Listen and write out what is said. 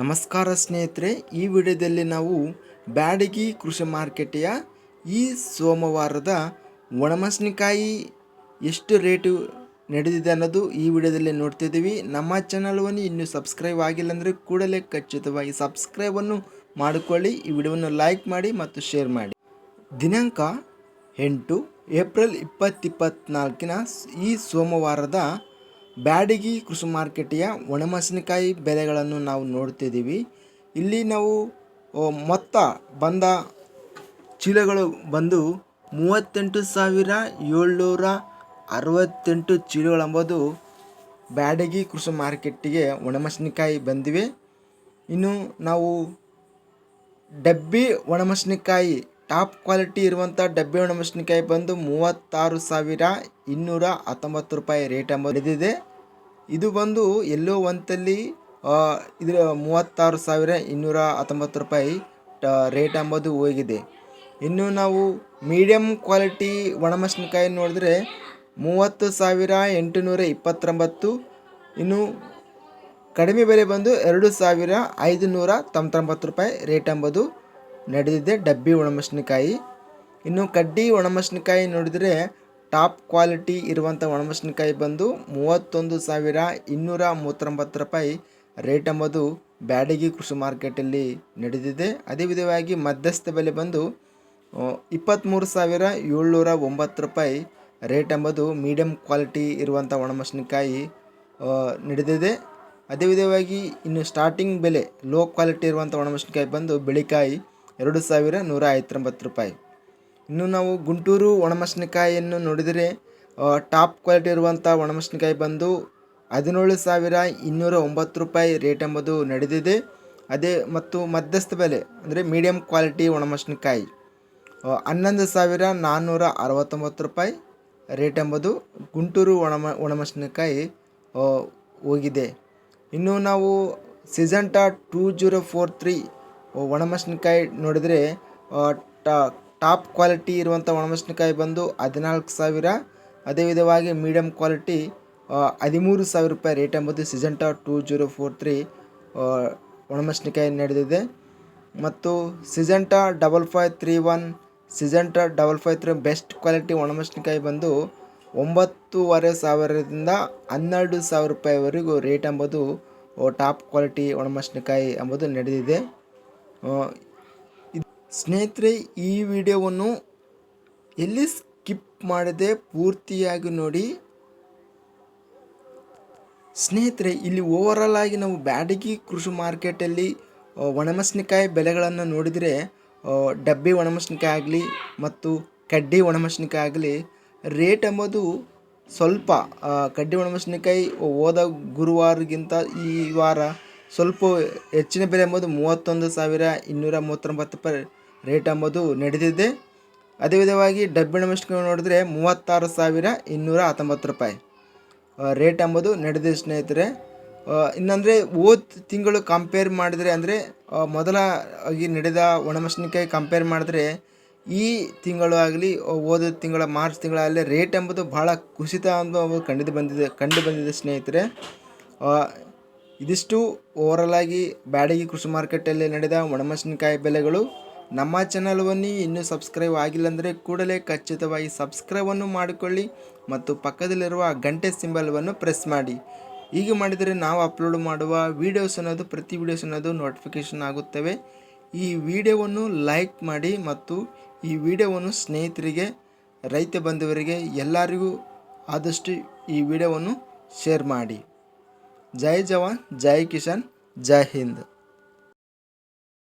ನಮಸ್ಕಾರ ಸ್ನೇಹಿತರೆ, ಈ ವಿಡಿಯೋದಲ್ಲಿ ನಾವು ಬ್ಯಾಡಗಿ ಕೃಷಿ ಮಾರ್ಕೆಟೆಯ ಈ ಸೋಮವಾರದ ಒಣಮೆಣಸಿನಕಾಯಿ ಎಷ್ಟು ರೇಟು ನಡೆದಿದೆ ಅನ್ನೋದು ಈ ವಿಡಿಯೋದಲ್ಲಿ ನೋಡ್ತಿದ್ದೀವಿ. ನಮ್ಮ ಚಾನಲ್ವನ್ನು ಇನ್ನೂ ಸಬ್ಸ್ಕ್ರೈಬ್ ಆಗಿಲ್ಲ ಅಂದರೆ ಕೂಡಲೇ ಖಚಿತವಾಗಿ ಸಬ್ಸ್ಕ್ರೈಬನ್ನು ಮಾಡಿಕೊಳ್ಳಿ, ಈ ವಿಡಿಯೋವನ್ನು ಲೈಕ್ ಮಾಡಿ ಮತ್ತು ಶೇರ್ ಮಾಡಿ. ದಿನಾಂಕ ಎಂಟು ಏಪ್ರಿಲ್ ಇಪ್ಪತ್ತಿಪ್ಪತ್ನಾಲ್ಕಿನ ಈ ಸೋಮವಾರದ ಬ್ಯಾಡಗಿ ಕೃಷಿ ಮಾರ್ಕೆಟಿಯ ಒಣಮೆಣಸಿನಕಾಯಿ ಬೆಲೆಗಳನ್ನು ನಾವು ನೋಡ್ತಿದ್ದೀವಿ. ಇಲ್ಲಿ ನಾವು ಮೊತ್ತ ಬಂದ ಚೀಲಗಳು ಬಂದು ಮೂವತ್ತೆಂಟು ಸಾವಿರ ಏಳ್ನೂರ ಅರವತ್ತೆಂಟು ಚೀಲಗಳೆಂಬುದು ಬ್ಯಾಡಗಿ ಕೃಷಿ ಮಾರ್ಕೆಟಿಗೆ ಒಣಮೆಣಸಿನಕಾಯಿ ಬಂದಿವೆ. ಇನ್ನು ನಾವು ಡಬ್ಬಿ ಒಣಮೆಣಸಿನಕಾಯಿ, ಟಾಪ್ ಕ್ವಾಲಿಟಿ ಇರುವಂಥ ಡಬ್ಬಿ ಒಣಮೆಣಸಿನಕಾಯಿ ಬಂದು ಮೂವತ್ತಾರು ಸಾವಿರ ಇನ್ನೂರ ಹತ್ತೊಂಬತ್ತು ರೂಪಾಯಿ ರೇಟ್ ಎಂಬ ಇದು ಬಂದು ಎಲ್ಲೋ ಒಂತಲ್ಲಿ ಇದರ ಮೂವತ್ತಾರು ಸಾವಿರ ಇನ್ನೂರ ಹತ್ತೊಂಬತ್ತು ರೂಪಾಯಿ, ಟ- ರೇಟ್ ಎಂಬುದು ಹೋಗಿದೆ. ಇನ್ನು ನಾವು ಮೀಡಿಯಮ್ ಕ್ವಾಲಿಟಿ ಒಣಮೆಣಸಿನಕಾಯಿ ನೋಡಿದ್ರೆ ಮೂವತ್ತು ಸಾವಿರ ಎಂಟುನೂರ ಇಪ್ಪತ್ತೊಂಬತ್ತು, ಇನ್ನು ಕಡಿಮೆ ಬೆಲೆ ಬಂದು ಎರಡು ಸಾವಿರ ಐದುನೂರ ತೊಂಬತ್ತೊಂಬತ್ತು ರೂಪಾಯಿ ರೇಟ್ ಎಂಬುದು ನಡೆದಿದೆ ಡಬ್ಬಿ ಒಣಮೆಣಸಿನಕಾಯಿ. ಇನ್ನು ಕಡ್ಡಿ ಒಣಮೆಣಸಿನಕಾಯಿ ನೋಡಿದರೆ ಟಾಪ್ ಕ್ವಾಲಿಟಿ ಇರುವಂಥ ಒಣಮೆಣಸಿನಕಾಯಿ ಬಂದು ಮೂವತ್ತೊಂದು ಸಾವಿರ ಇನ್ನೂರ ಮೂವತ್ತೊಂಬತ್ತು ರೂಪಾಯಿ ರೇಟ್ ಎಂಬುದು ಬ್ಯಾಡಗಿ ಕೃಷಿ ಮಾರ್ಕೆಟಲ್ಲಿ ನಡೆದಿದೆ. ಅದೇ ವಿಧವಾಗಿ ಮಧ್ಯಸ್ಥ ಬೆಲೆ ಬಂದು ಇಪ್ಪತ್ತ್ಮೂರು ಸಾವಿರ ಏಳ್ನೂರ ಒಂಬತ್ತು ರೂಪಾಯಿ ರೇಟ್ ಎಂಬುದು ಮೀಡಿಯಂ ಕ್ವಾಲಿಟಿ ಇರುವಂಥ ಒಣಮೆಣಸಿನಕಾಯಿ ನಡೆದಿದೆ. ಅದೇ ವಿಧವಾಗಿ ಇನ್ನು ಸ್ಟಾರ್ಟಿಂಗ್ ಬೆಲೆ ಲೋ ಕ್ವಾಲಿಟಿ ಇರುವಂಥ ಒಣಮೆಣಸಿನಕಾಯಿ ಬಂದು, ಬೆಳಿಕಾಯಿ ಎರಡು ಸಾವಿರ ನೂರ ಐವತ್ತೊಂಬತ್ತು ರೂಪಾಯಿ. ಇನ್ನು ನಾವು ಗುಂಟೂರು ಒಣಮೆಣಸಿನಕಾಯಿಯನ್ನು ನೋಡಿದರೆ ಟಾಪ್ ಕ್ವಾಲಿಟಿ ಇರುವಂಥ ಒಣಮೆಣಸಿನಕಾಯಿ ಬಂದು ಹದಿನೇಳು ಸಾವಿರ ಇನ್ನೂರ ಒಂಬತ್ತು ರೂಪಾಯಿ ರೇಟ್ ಎಂಬುದು ನಡೆದಿದೆ. ಅದೇ ಮತ್ತು ಮಧ್ಯಸ್ಥ ಬೆಲೆ, ಅಂದರೆ ಮೀಡಿಯಮ್ ಕ್ವಾಲಿಟಿ ಒಣಮೆಣಸಿನಕಾಯಿ ಹನ್ನೊಂದು ಸಾವಿರ ನಾನ್ನೂರ ಅರವತ್ತೊಂಬತ್ತು ರೂಪಾಯಿ ರೇಟ್ ಎಂಬುದು ಗುಂಟೂರು ಒಣಮ, ಒಣಮೆಣಸಿನಕಾಯಿ ಹೋಗಿದೆ. ಇನ್ನು ನಾವು Syngenta two zero four three ಒಣಮೆಣಸಿನಕಾಯಿ ನೋಡಿದರೆ ಟಾ- ಟಾಪ್ ಕ್ವಾಲಿಟಿ ಇರುವಂಥ ಒಣಮೆಣಸಿನಕಾಯಿ ಬಂದು ಹದಿನಾಲ್ಕು ಸಾವಿರ. ಅದೇ ವಿಧವಾಗಿ ಮೀಡಿಯಮ್ ಕ್ವಾಲಿಟಿ ಹದಿಮೂರು ಸಾವಿರ ರೂಪಾಯಿ ರೇಟ್ ಎಂಬುದು Syngenta two zero four three ಒಣಮೆಣಸಿನಕಾಯಿ ನಡೆದಿದೆ. ಮತ್ತು Syngenta double five three one, Syngenta double five three best quality ಒಣಮೆಣಸಿನಕಾಯಿ ಬಂದು ಒಂಬತ್ತೂವರೆ ಸಾವಿರದಿಂದ ಹನ್ನೆರಡು ಸಾವಿರ ರೂಪಾಯಿವರೆಗೂ ರೇಟ್ ಎಂಬುದು ಟಾಪ್ ಕ್ವಾಲಿಟಿ ಒಣಮೆಣಸಿನಕಾಯಿ ಎಂಬುದು ನಡೆದಿದೆ. ಸ್ನೇಹಿತರೆ, ಈ ವಿಡಿಯೋವನ್ನು ಎಲ್ಲಿ ಸ್ಕಿಪ್ ಮಾಡದೆ ಪೂರ್ತಿಯಾಗಿ ನೋಡಿ. ಸ್ನೇಹಿತರೆ, ಇಲ್ಲಿ ಓವರಾಲ್ ಆಗಿ ನಾವು ಬ್ಯಾಡಗಿ ಕೃಷಿ ಮಾರ್ಕೆಟಲ್ಲಿ ಒಣಮೆಣಸಿನಕಾಯಿ ಬೆಲೆಗಳನ್ನು ನೋಡಿದರೆ ಡಬ್ಬಿ ಒಣಮೆಣಸಿನಕಾಯಿ ಆಗಲಿ ಮತ್ತು ಕಡ್ಡಿ ಒಣಮೆಣಸಿನಕಾಯಿ ಆಗಲಿ ರೇಟ್ ಎಂಬುದು ಸ್ವಲ್ಪ ಕಡ್ಡಿ ಒಣಮೆಣಸಿನಕಾಯಿ ಹೋದ ಗುರುವಾರಗಿಂತ ಈ ವಾರ ಸ್ವಲ್ಪ ಹೆಚ್ಚಿನ ಬೆಲೆ ಎಂಬುದು ಮೂವತ್ತೊಂದು ಸಾವಿರ ಇನ್ನೂರ ಮೂವತ್ತೊಂಬತ್ತು ರೂಪಾಯಿ ರೇಟ್ ಎಂಬುದು ನಡೆದಿದೆ. ಅದೇ ವಿಧವಾಗಿ ಡಬ್ಬಿ ಒಣಮೆಣಸಿನಕಾಯಿ ನೋಡಿದ್ರೆ ಮೂವತ್ತಾರು ಸಾವಿರ ಇನ್ನೂರ ಹತ್ತೊಂಬತ್ತು ರೂಪಾಯಿ. ರೇಟ್ ಎಂಬುದು ನಡೆದಿದೆ ಸ್ನೇಹಿತರೆ. ಇನ್ನಂದರೆ ಓದ್ ತಿಂಗಳು ಕಂಪೇರ್ ಮಾಡಿದರೆ ಅಂದರೆ ಮೊದಲ ಆಗಿ ನಡೆದ ಒಣಮೆಣಸಿನಕಾಯಿ ಕಂಪೇರ್ ಮಾಡಿದ್ರೆ, ಈ ತಿಂಗಳು ಆಗಲಿ ಓದ ತಿಂಗಳ ಮಾರ್ಚ್ ತಿಂಗಳಾಗಲಿ ರೇಟ್ ಎಂಬುದು ಭಾಳ ಕುಸಿತ ಅನುಭವ ಕಂಡು ಬಂದಿದೆ ಕಂಡು ಬಂದಿದೆ ಸ್ನೇಹಿತರೆ. ಇದಿಷ್ಟು ಓವರಲ್ ಆಗಿ ಬ್ಯಾಡಗಿ ಕೃಷಿ ಮಾರ್ಕೆಟಲ್ಲಿ ನಡೆದ ಒಣಮೆಣಸಿನಕಾಯಿ ಬೆಲೆಗಳು ನಮ್ಮ ಚಾನಲ್ವನ್ನು ಇನ್ನೂ ಸಬ್ಸ್ಕ್ರೈಬ್ ಆಗಿಲ್ಲ ಅಂದರೆ ಕೂಡಲೇ ಖಚಿತವಾಗಿ ಸಬ್ಸ್ಕ್ರೈಬನ್ನು ಮಾಡಿಕೊಳ್ಳಿ ಮತ್ತು ಪಕ್ಕದಲ್ಲಿರುವ ಗಂಟೆ ಸಿಂಬಲ್ವನ್ನು ಪ್ರೆಸ್ ಮಾಡಿ. ಹೀಗೆ ಮಾಡಿದರೆ ನಾವು ಅಪ್ಲೋಡ್ ಮಾಡುವ ವೀಡಿಯೋಸ್ ಅನ್ನೋದು ಪ್ರತಿ ವೀಡಿಯೋಸ್ ಅನ್ನೋದು ನೋಟಿಫಿಕೇಷನ್ ಆಗುತ್ತವೆ. ಈ ವಿಡಿಯೋವನ್ನು ಲೈಕ್ ಮಾಡಿ ಮತ್ತು ಈ ವಿಡಿಯೋವನ್ನು ಸ್ನೇಹಿತರಿಗೆ, ರೈತ ಬಂಧುವರಿಗೆ ಎಲ್ಲರಿಗೂ ಆದಷ್ಟು ಈ ವಿಡಿಯೋವನ್ನು ಶೇರ್ ಮಾಡಿ. ಜೈ ಜವಾನ್, ಜೈ ಕಿಶನ್ ಜೈ ಹಿಂದ್.